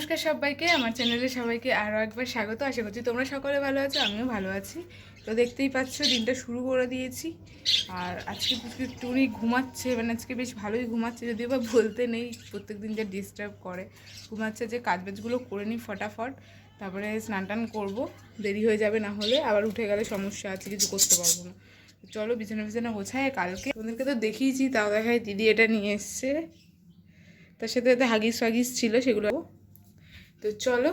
নমস্কার সবাইকে, আমার চ্যানেলে সবাইকে আরও একবার স্বাগত। আশা করছি তোমরা সকলে ভালো আছো, আমিও ভালো আছি। তো দেখতেই পাচ্ছ, দিনটা শুরু করে দিয়েছি। আর আজকে টুনি ঘুমাচ্ছে মানে আজকে বেশ ভালোই ঘুমাচ্ছে, যদিও বা বলতে নেই, প্রত্যেক দিন যা ডিস্টার্ব করে। ঘুমাচ্ছে যে কাজ বাজগুলো করে নিই ফটাফট, তারপরে স্নান টান করব, দেরি হয়ে যাবে না হলে, আবার উঠে গেলে সমস্যা আছে, কিছু করতে পারব না। চলো বিছানা বিছানা গোছায় কালকে ওদেরকে তো দেখিয়েছি, তাও দেখায় দিদি এটা নিয়ে এসছে। তার সাথে হাগিস ফাগিস ছিল, সেগুলো তো চলো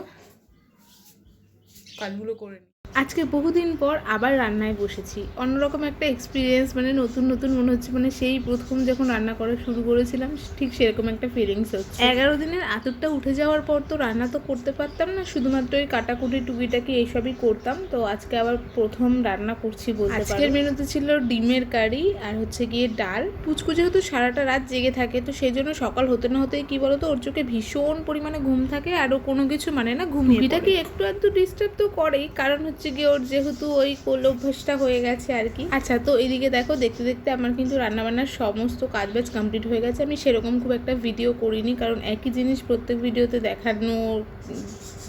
কাজগুলো করে নিই আজকে বহুদিন পর আবার রান্নায় বসেছি। অন্যরকম একটা এক্সপিরিয়েন্স মানে নতুন নতুন মনে হচ্ছে মানে সেই প্রথম যখন রান্না করা শুরু করেছিলাম ঠিক সেরকম একটা ফিলিংস হচ্ছে। এগারো দিনের আতরটা উঠে যাওয়ার পর তো রান্না তো করতে পারতাম না শুধুমাত্র ওই কাটাকুটি টুকিটাকি এইসবই করতাম তো আজকে আবার প্রথম রান্না করছি বলতে আজকের মেনুতে ছিল ডিমের কারি আর হচ্ছে গিয়ে ডাল। পুচকু যেহেতু সারাটা রাত জেগে থাকে তো সেই জন্য সকাল হতে না হতেই কি বলতো ওর চোখে ভীষণ পরিমাণে ঘুম থাকে আরও কোনো কিছু মানে না ঘুমিয়ে কি একটু একটু ডিস্টার্ব তো করেই কারণ হচ্ছে গিয়ে ওর যেহেতু ওই কোল অভ্যাসটা হয়ে গেছে আর কি। আচ্ছা তো এদিকে দেখো দেখতে দেখতে আমার কিন্তু রান্নাবান্নার সমস্ত কাজ বাজ কমপ্লিট হয়ে গেছে। আমি সেরকম খুব একটা ভিডিও করিনি কারণ একই জিনিস প্রত্যেক ভিডিওতে দেখানো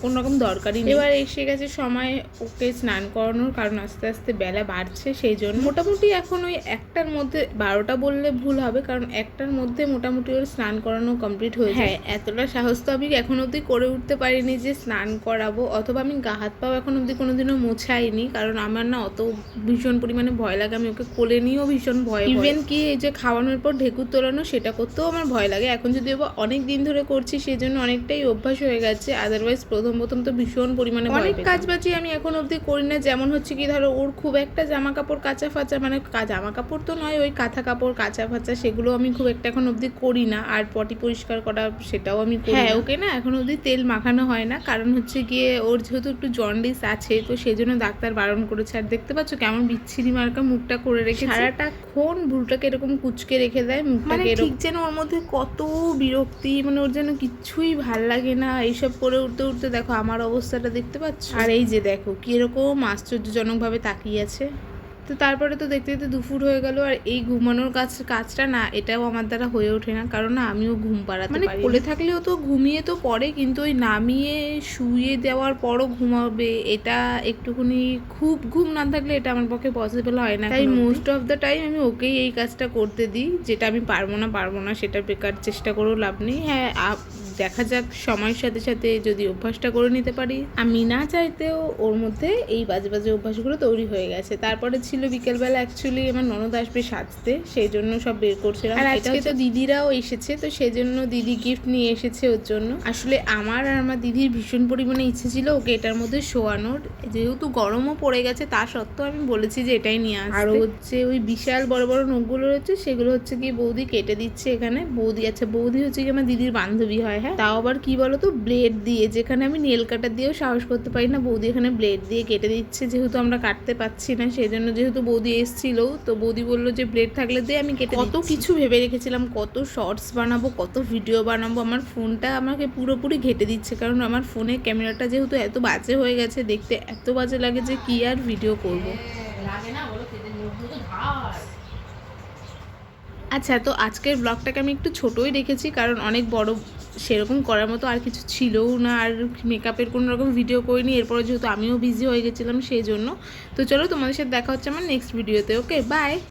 কোনো রকম দরকারই নেই। এবার এসে গেছে সময় ওকে স্নান করানোর কারণ আস্তে আস্তে বেলা বাড়ছে সেই জন্য। মোটামুটি এখন ওই একটার মধ্যে বারোটা বললে ভুল হবে কারণ একটার মধ্যে মোটামুটি ওর স্নান করানো কমপ্লিট হয়ে হ্যাঁ এতটা সাহস তো আমি এখন অবধি করে উঠতে পারিনি যে স্নান করাবো অথবা আমি গা হাত পাও এখন অবধি কোনোদিনও মোছাইনি কারণ আমার না অত ভীষণ পরিমাণে ভয় লাগে। আমি ওকে কোলে নিয়েও ভীষণ ভয় ইভেন কি এই যে খাওয়ানোর পর ঢেকুর তোলানো সেটা করতেও আমার ভয় লাগে। এখন যদি অনেক দিন ধরে করছি সেই জন্য অনেকটাই অভ্যাস হয়ে গেছে। আদারওয়াইজ প্রথম প্রথম তো ভীষণ পরিমাণে অনেক কাজ বাজি আমি এখন অবধি করি না। যেমন হচ্ছে কি ধরো ওর খুব একটা জামা কাপড় কাঁচা ফাঁচা মানে জামা কাপড় তো নয় ওই কাঁথা কাপড় কাঁচা ফাঁচা সেগুলো আমি খুব একটা এখন অবধি করি না। আর পটি পরিষ্কার করা সেটাও আমি হ্যাঁ ওকে না এখন অবধি তেল মাখানো হয় না। কারণ হচ্ছে গিয়ে ওর যেহেতু একটু জন্ডিস আছে তো সেই জন্য ডাক্তার বারণ করেছে। আর দেখতে পাচ্ছ কেমন বিচ্ছিরি মার্কা মুখটা করে রেখে সারাটা ক্ষণ ভুলটাকে এরকম কুচকে রেখে দেয় মুখটাকে ঠিক যেন ওর মধ্যে কত বিরক্তি মানে ওর যেন কিচ্ছুই ভালো লাগে না। এইসব করে উঠতে উঠতে দেখো আমার অবস্থাটা দেখতে পাচ্ছ? আর এই যে দেখো কীরকম আশ্চর্যজনকভাবে তাকিয়ে আছে। তো তারপরে তো দেখতে দেখতে দুপুর হয়ে গেল আর এই ঘুমানোর কাজ কাজটা না এটাও আমার দ্বারা হয়ে ওঠে না। কারণ না আমিও ঘুম পাড়াতে মানে কোলে থাকলেও তো ঘুমিয়ে তো পড়ে কিন্তু ওই নামিয়ে শুয়ে দেওয়ার পরও ঘুমাবে এটা একটুখানি খুব ঘুম না থাকলে এটা আমার পক্ষে পসিবল হয় না তাই মোস্ট অফ দ্য টাইম আমি ওকেই এই কাজটা করতে দিই যেটা আমি পারব না পারব না সেটা বেকার চেষ্টা করেও লাভ নেই। হ্যাঁ আপ- দেখা যাক সময়ের সাথে সাথে যদি অভ্যাসটা করে নিতে পারি। আমি না চাইতেও ওর মধ্যে এই বাজে বাজে অভ্যাসগুলো তৈরি হয়ে গেছে। তারপরে ছিল বিকেলবেলা অ্যাকচুয়ালি আমার ননদ আসবে সাজতে সেই জন্য সব বের করছিলাম। আর আজকে তো দিদিরাও এসেছে তো সেই জন্য দিদি গিফট নিয়ে এসেছে ওর জন্য। আসলে আমার আর আমার দিদির ভীষণ পরিমাণে ইচ্ছে ছিল ওকে এটার মধ্যে শোয়ানোর। যেহেতু গরমও পড়ে গেছে তা সত্ত্বেও আমি বলেছি যে এটাই নিয়ে আর হচ্ছে ওই বিশাল বড় বড় নখগুলো রয়েছে সেগুলো হচ্ছে কি বৌদি কেটে দিচ্ছে এখানে। বৌদি আচ্ছা বৌদি হচ্ছে কি আমার দিদির বান্ধবী হয় হ্যাঁ? তাও আবার কি বলতো ব্লেড দিয়ে যেখানে আমি নেল কাটার দিয়েও সাহস করতে পারি না বৌদি এখানে ব্লেড দিয়ে কেটে দিচ্ছে যেহেতু আমরা কাটতে পাচ্ছি না সেই জন্য যেহেতু বৌদি এসছিল তো বৌদি বলল যে ব্লেড থাকলে দিয়ে আমি কেটে কত কিছু ভেবে রেখেছিলাম কত শর্টস বানাবো কত ভিডিও বানাবো আমার ফোনটা আমাকে পুরোপুরি ঘেটে দিচ্ছে কারণ আমার ফোনে ক্যামেরাটা যেহেতু এত বাজে হয়ে গেছে দেখতে এত বাজে লাগে যে কি আর ভিডিও করব। আচ্ছা তো আজকের ব্লগটাকে আমি একটু ছোটোই রেখেছি কারণ অনেক বড় সেরকম করার মতো আর কিছু ছিলও না, আর মেকআপের কোনো রকম ভিডিও করিনি। এরপরে যেহেতু আমিও বিজি হয়ে গেছিলাম, সেই জন্য। তো চলো তোমাদের সাথে দেখা হচ্ছে আমার নেক্সট ভিডিওতে ওকে বাই